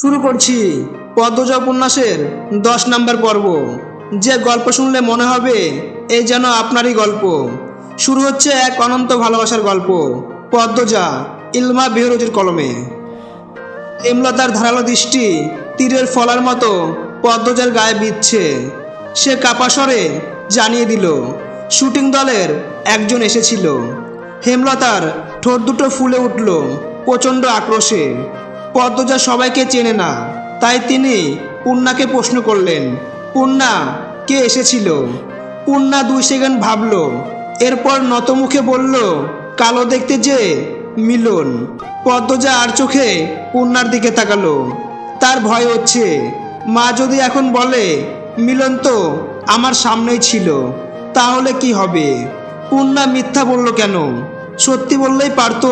শুরু করছি পদ্মজা উপন্যাসের দশ নম্বর পর্ব। যে গল্প শুনলে মনে হবে, এই যেন আপনারই গল্প। শুরু হচ্ছে এক অনন্ত ভালোবাসার গল্প, পদ্মজা, ইলমা বেহরুজের কলমে। হেমলতার ধারালো দৃষ্টি তীরের ফলার মতো পদ্মজার গায়ে বিচ্ছে সে কাপাসরে জানিয়ে দিল, শুটিং দলের একজন এসেছিল। হেমলতার ঠোঁট দুটো ফুলে উঠল প্রচণ্ড আক্রোশে। পদ্মজা সবাইকে চেনে না। তাই তিনি পূর্ণাকে প্রশ্ন করলেন পূর্ণা কে এসেছিল? পূর্ণা দুই সেকেন্ড ভাবল, এরপর নতমুখে বলল, কালো দেখতে যে মিলন। পদ্মজা আর চোখে পূর্ণার দিকে তাকালো। তার ভয় হচ্ছে, মা যদি এখন বলে, মিলন তো আমার সামনেই ছিল, তাহলে কি হবে? পূর্ণা মিথ্যা বলল কেন? সত্যি বললেই পারতো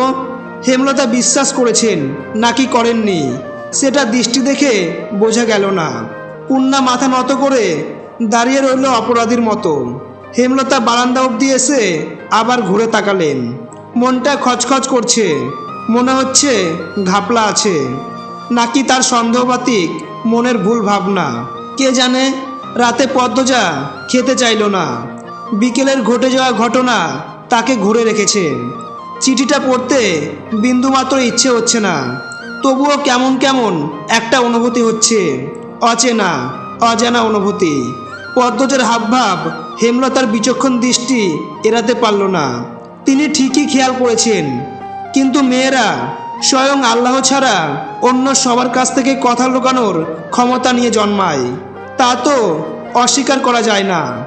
হেমলতা বিশ্বাস করেছেন, নাকি করেননি? সেটা দৃষ্টি দেখে বোঝা গেল না। পূর্ণা মাথা নত করে দাঁড়িয়ে রইল অপরাধীর মতো। হেমলতা বারান্দা অবধি এসে আবার ঘুরে তাকালেন। মনটা খচখচ করছে। মনে হচ্ছে ঘাপলা আছে। নাকি তার সন্দেহবাতিক মনের ভুল ভাবনা। কে জানে, রাতে পদ্মজা খেতে চাইল না। বিকেলের ঘটে যাওয়া ঘটনা তাকে ঘুরে রেখেছে। চিঠিটা পড়তে বিন্দুমাত্র ইচ্ছে হচ্ছে না। তবুও কেমন কেমন একটা অনুভূতি হচ্ছে। অচেনা, অজানা অনুভূতি। পদ্মজের হাবভাব, হেমলতার বিচক্ষণ দৃষ্টি এড়াতে পারল না। তিনি ঠিকই খেয়াল করেছেন। কিন্তু মেয়েরা স্বয়ং আল্লাহ ছাড়া অন্য সবার কাছ থেকে কথা লুকানোর ক্ষমতা নিয়ে জন্মায়। তা তো অস্বীকার করা যায় না।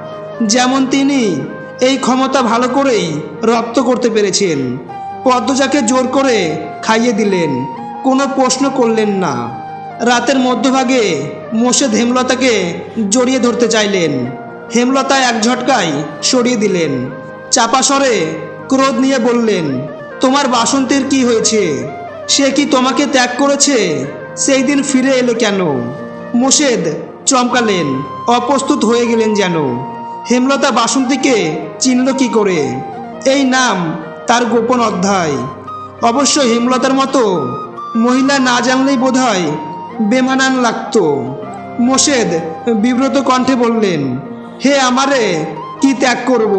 যেমন তিনি এই ক্ষমতা ভালো করেই রপ্ত করতে পেরেছেন। পদ্মজাকে জোর করে খাইয়ে দিলেন। কোনো প্রশ্ন করলেন না। রাতের মধ্যভাগে মোশেদ হেমলতাকে জড়িয়ে ধরতে চাইলেন। হেমলতা এক ঝটকায় সরিয়ে দিলেন। চাপা ক্রোধ নিয়ে বললেন, তোমার বাসন্তীর কি হয়েছে? সে কি তোমাকে ত্যাগ করেছে? সেই দিন ফিরে এলে কেন? মোশেদ চমকালেন, অপ্রস্তুত হয়ে গেলেন যেন। হেমলতা বাসন্তীকে চিনল কি করে? এই নাম তার গোপন অধ্যায়। অবশ্য হেমলতার মতো মহিলা না জানলেই বোধহয় বেমানান লাগতো। মোশেদ বিব্রত কণ্ঠে বললেন, হে আমারে, কি ত্যাগ করব?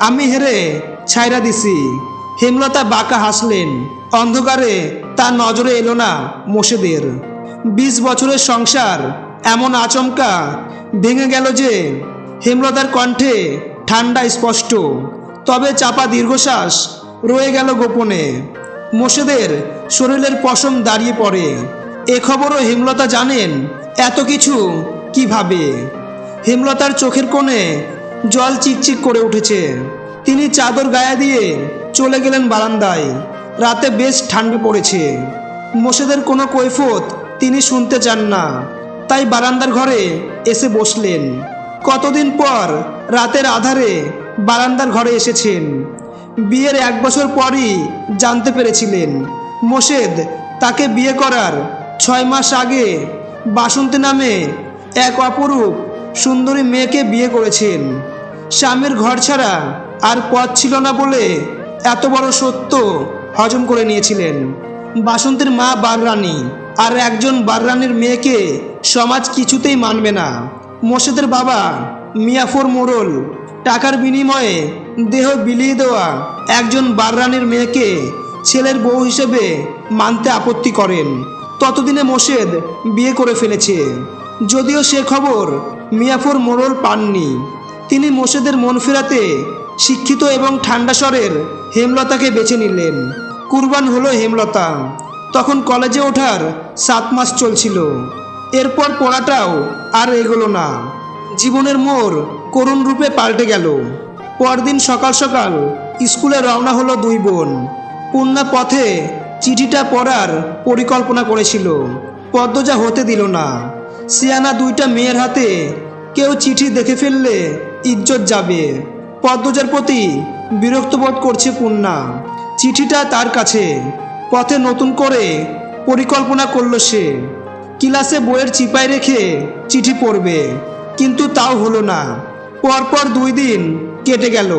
আমি হেরে ছাইরা দিছি। হেমলতা বাঁকা হাসলেন। অন্ধকারে তার নজরে এলো না মোশেদের। বিশ বছরের সংসার এমন আচমকা ভেঙে গেল যে হেমলতার কণ্ঠে ঠান্ডা স্পষ্ট, তবে চাপা দীর্ঘশ্বাস রয়ে গেল গোপনে। মোশেদের শরীরের পশম দাঁড়িয়ে পড়ে। এ খবরও হেমলতা জানেন এত কিছু কীভাবে। হেমলতার চোখের কোণে জল চিকচিক করে উঠেছে। তিনি চাদর গায়ে দিয়ে চলে গেলেন বারান্দায়। রাতে বেশ ঠান্ডা পড়েছে। মোশেদের কোনো কৈফত তিনি শুনতে চান না। তাই বারান্দার ঘরে এসে বসলেন। কতদিন পর রাতের আধারে বারান্দার ঘরে এসেছেন। বিয়ের এক বছর পরই জানতে পেরেছিলেন। মোশেদ তাকে বিয়ে করার ছয় মাস আগে বাসন্তী নামে এক অপরূপ সুন্দরী মেয়েকে বিয়ে করেছেন। স্বামীর ঘর ছাড়া আর পথ ছিল না বলে এত বড় সত্য হজম করে নিয়েছিলেন। বাসন্তীর মা বাররানী আর একজন বাররানীর মেয়েকে সমাজ কিছুতেই মানবে না। মোর্শেদের বাবা মিয়াফর মোড়ল, টাকার বিনিময়ে দেহ বিলিয়ে দেওয়া একজন বাররানীর মেয়েকে ছেলের বউ হিসেবে মানতে আপত্তি করেন। ততদিনে মোশেদ বিয়ে করে ফেলেছে। যদিও সে খবর মিয়াফর মোড়ল পাননি, তিনি মোশেদের মন ফেরাতে শিক্ষিত এবং ঠান্ডা স্বরের হেমলতাকে বেছে নিলেন। কুরবান হলো হেমলতা, তখন কলেজে ওঠার সাত মাস চলছিল। এরপর পড়াটাও আর এগোলো না। জীবনের মোর করুণ রূপে পাল্টে গেল। পরদিন সকাল সকাল স্কুলে রওনা হলো দুই বোন। পূর্ণা পথে চিঠিটা পড়ার পরিকল্পনা করেছিল। পদ্মজা হতে দিল না। সিয়ানা দুইটা মেয়ের হাতে কেউ চিঠি দেখে ফেললে ইজ্জত যাবে। পদ্মজার প্রতি বিরক্ত বোধ করছে পূর্ণা চিঠিটা তার কাছে। পথে নতুন করে পরিকল্পনা করল সে। ক্লাসে বইয়ের চিপায় রেখে চিঠি পড়বে, কিন্তু তাও হলো না। পরপর দুই দিন কেটে গেল।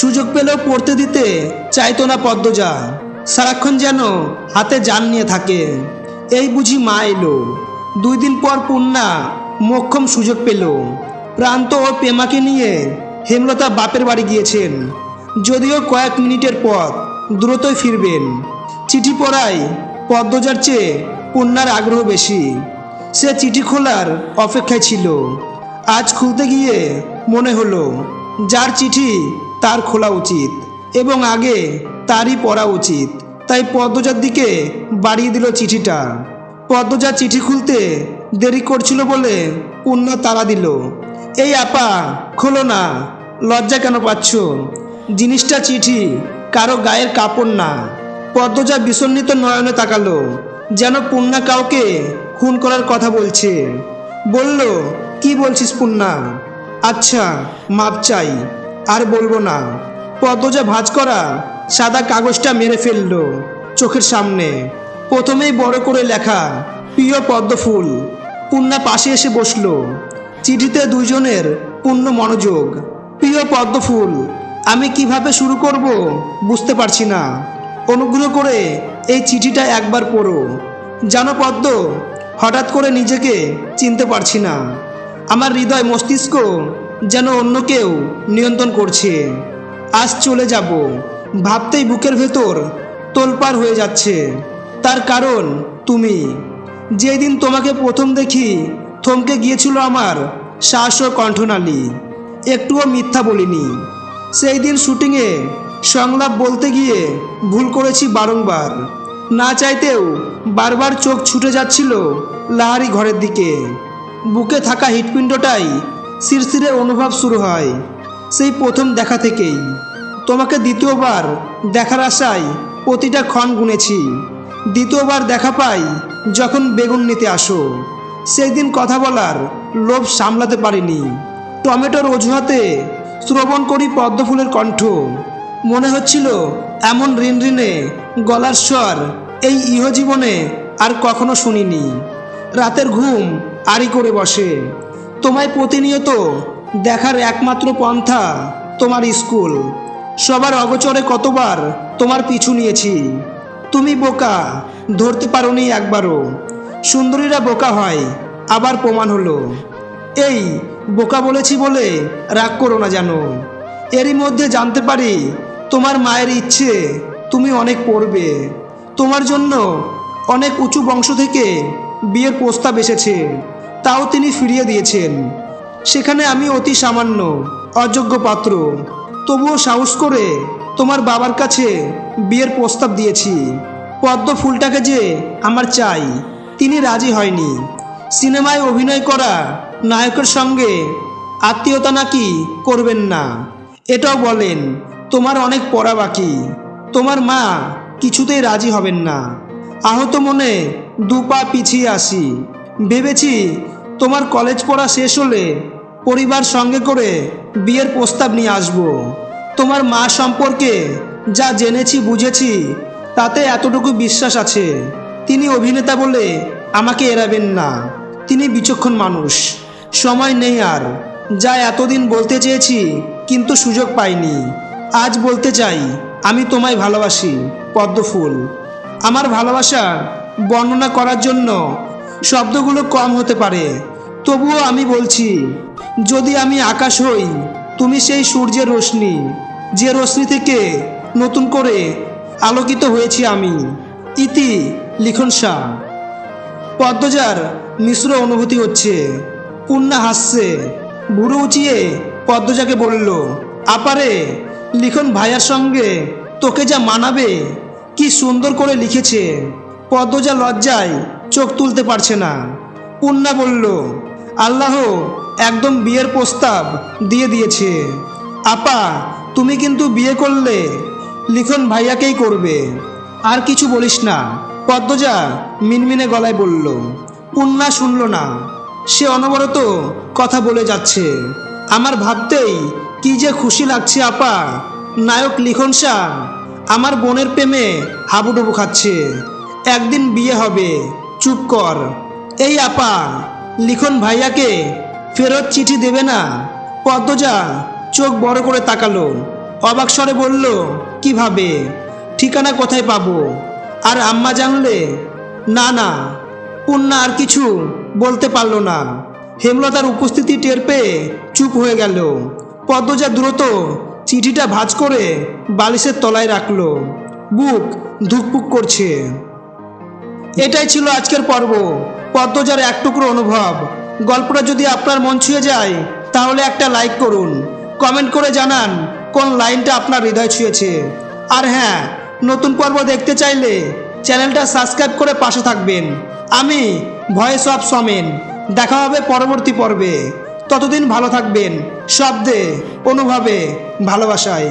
সুযোগ পেলেও পড়তে দিতে চাইতো না পদ্মজা। সারাক্ষণ যেন হাতে যান নিয়ে থাকে। এই বুঝি মা এলো। দুই দিন পর পূর্ণা মোক্ষম সুযোগ পেল। প্রান্ত ও পেমাকে নিয়ে হেমলতা বাপের বাড়ি গিয়েছেন। যদিও কয়েক মিনিটের পর দ্রুতই ফিরবেন। চিঠি পড়ায় পদ্মজার চেয়ে পূর্ণার আগ্রহ বেশি। সে চিঠি খোলার অপেক্ষায় ছিল। আজ খুলতে গিয়ে মনে হলো, যার চিঠি তার খোলা উচিত এবং আগে তারই পড়া উচিত। তাই পদ্মজার দিকে বাড়িয়ে দিল চিঠিটা। পদ্মজা চিঠি খুলতে দেরি করছিল বলে পূর্ণা তারা দিল। এই আপা, খোলো না, লজ্জা কেন পাচ্ছ? জিনিসটা চিঠি কারও গায়ের কাপড় না। পদ্মজা বিসন্নিত নয়নে তাকালো। যেন পূর্ণা কাউকে খুন করার কথা বলছে। বলল, কি বলছিস পূর্ণা আচ্ছা মাপ চাই, আর বলব না। পদ্মজা ভাঁজ করা সাদা কাগজটা মেরে ফেলল চোখের সামনে। প্রথমেই বড় করে লেখা, প্রিয় পদ্মফুল পূর্ণা পাশে এসে বসল। চিঠিতে দুজনের পূর্ণ মনোযোগ। প্রিয় পদ্মফুল, আমি কীভাবে শুরু করব বুঝতে পারছি না। অনুগ্রহ করে এই চিঠিটা একবার পড়ো। জানো পদ্ম, হঠাৎ করে নিজেকে চিনতে পারছি না। আমার হৃদয় মস্তিষ্ক যেন অন্য কেউ নিয়ন্ত্রণ করছে। আজ চলে যাব। ভাবতেই বুকের ভেতর তোলপাড় হয়ে যাচ্ছে। তার কারণ তুমি। যেই দিন তোমাকে প্রথম দেখি, থমকে গিয়েছিল আমার শ্বাস ও কণ্ঠনালী। একটুও মিথ্যা বলিনি। সেই দিন শুটিংয়ে সংলাপ বলতে গিয়ে ভুল করেছি বারংবার। না চাইতেও বারবার চোখ ছুটে যাচ্ছিল লাহারি ঘরের দিকে। বুকে থাকা হৃৎপিণ্ডটাই শিরশিরে অনুভব শুরু হয় সেই প্রথম দেখা থেকেই। তোমাকে দ্বিতীয়বার দেখার আশায় প্রতিটা ক্ষণ গুনেছি। দ্বিতীয়বার দেখা পাই যখন বেগুন নিতে আসো। সেই দিন কথা বলার লোভ সামলাতে পারিনি। টমেটোর অজুহাতে শ্রবণ করি পদ্মফুলের কণ্ঠ। মনে হচ্ছিল এমন ঋণ ঋণে গলার স্বর এই ইহজীবনে আর কখনো শুনিনি। রাতের ঘুম আড়ি করে বসে। তোমায় প্রতিনিয়ত দেখার একমাত্র পন্থা তোমার স্কুল। সবার অগচরে কতবার তোমার পিছু নিয়েছি। তুমি বোকা, ধরতে পারোনি একবারও। সুন্দরীরা বোকা হয়, আবার প্রমাণ হলো। এই বোকা বলেছি বলে রাগ করো না জানো এরই মধ্যে জানতে পারি তোমার মায়ের ইচ্ছে তুমি অনেক পড়বে। তোমার জন্য অনেক উঁচু বংশ থেকে বিয়ের প্রস্তাব এসেছে। তাও তিনি ফিরিয়ে দিয়েছেন। সেখানে আমি অতি সামান্য, অযোগ্য পাত্র। তবুও সাহস করে তোমার বাবার কাছে বিয়ের প্রস্তাব দিয়েছি। পদ্ম ফুলটাকে যে আমার চাই, তিনি রাজি হয়নি। সিনেমায় অভিনয় করা নায়কের সঙ্গে আত্মীয়তা নাকি করবেন না, এটাও বলেন তোমার অনেক পড়া বাকি। তোমার মা কিছুতেই রাজি হবেন না। আহত মনে দু পা পিছিয়ে আসি। ভেবেছি তোমার কলেজ পড়া শেষ হলে পরিবার সঙ্গে করে বিয়ের প্রস্তাব নিয়ে আসব। তোমার মা সম্পর্কে যা জেনেছি বুঝেছি, তাতে এতটুকু বিশ্বাস আছে। তিনি অভিনেতা বলে আমাকে এড়াবেন না। তিনি বিচক্ষণ মানুষ। সময় নেই আর। যা এতদিন বলতে চেয়েছি, কিন্তু সুযোগ পাইনি। আজ বলতে চাই, আমি তোমায় ভালোবাসি, পদ্মফুল। আমার ভালোবাসা বর্ণনা করার জন্য শব্দগুলো কম হতে পারে। তবুও আমি বলছি, যদি আমি আকাশ হই, তুমি সেই সূর্যের রশ্মি। যে রশ্মি থেকে নতুন করে আলোকিত হয়েছি আমি, ইতি লিখন শাহ। পদ্মজার মিশ্র অনুভূতি হচ্ছে পূর্ণা হাসছে বুড়ো উঁচিয়ে পদ্মজাকে বলল, আপারে লিখন ভাইয়ার সঙ্গে তোকে যা মানাবে, কি সুন্দর করে লিখেছে। পদ্মজা লজ্জায় চোখ তুলতে পারছে না। পূর্ণা বলল, আল্লাহ একদম বিয়ের প্রস্তাব দিয়ে দিয়েছে। আপা, তুমি কিন্তু বিয়ে করলে লিখন ভাইয়াকেই করবে। আর কিছু বলিস না। পদ্মজা মিনমিনে গলায় বলল পূর্ণা শুনল না। সে অনবরত কথা বলে যাচ্ছে। আমার ভাবতেই কি যে খুশি লাগছে, আপা। নায়ক লিখন শাহ, আমার বোনের প্রেমে হাবুডুবু খাচ্ছে। একদিন বিয়ে হবে, চুপ কর। এই আপা, লিখন ভাইয়াকে ফেরত চিঠি দেবে না। পদ্মজা চোখ বড় করে তাকালো। অবাক স্বরে বলল, কীভাবে? ঠিকানা কোথায় পাবো? আর আম্মা জানলে, না না পূর্ণা আর কিছু বলতে পারল না। হেমলতার উপস্থিতি টের পেয়ে চুপ হয়ে গেল। পদ্মজা দ্রুত চিঠিটা ভাঁজ করে বালিশের তলায় রাখল। বুক ধুকপুক করছে। এটাই ছিল আজকের পর্ব। পদ্মজার এক টুকরো অনুভব। গল্পটা যদি আপনার মন ছুঁয়ে যায়, তাহলে একটা লাইক করুন। কমেন্ট করে জানান কোন লাইনটা আপনার হৃদয় ছুঁয়েছে। আর হ্যাঁ নতুন পর্ব দেখতে চাইলে চ্যানেলটা সাবস্ক্রাইব করে পাশে থাকবেন। আমি ভয়েস অফ সমেন। দেখা হবে পরবর্তী পর্বে। ততদিন ভালো থাকবেন? শব্দে অনুভবে ভালোবাসায়।